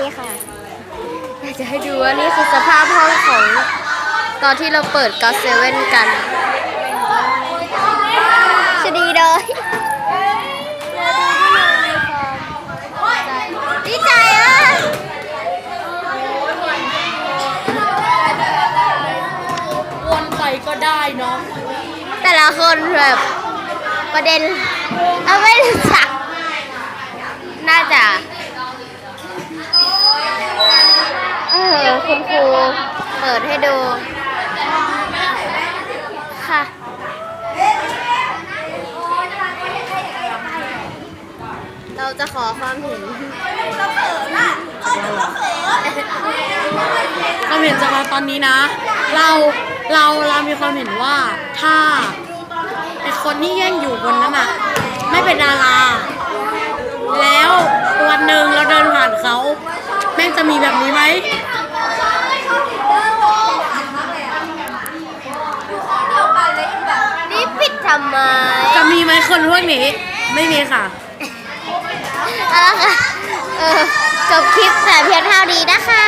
ดีค่ะอยากจะให้ดูว่านี่คือสภาพห้องของตอนที่เราเปิดก็เซเว่นกันจะดีเลยดีใจอะวนไปก็ได้เนาะแต่ละคนแบบประเด็นเอาไม่รู้จัก น่าจะ เออคุณครูเปิดให้ดู ค่ะ เราจะขอความเห็นความเห็นจากเราตอนนี้นะ เราเราเรามีความเห็นว่าถ้าไอคนที่แย่งอยู่บนนั้นอะไม่เป็นดาราแล้ววันหนึ่งเราเดินผ่านเขา แม่งจะมีแบบนี้ไหม นี่ปิดทำไมจะมีไหมคนพวกนี้ ไม่มีค่ะ เอาละค่ะเออจบคลิปแต่เพียงเท่านี้นะคะ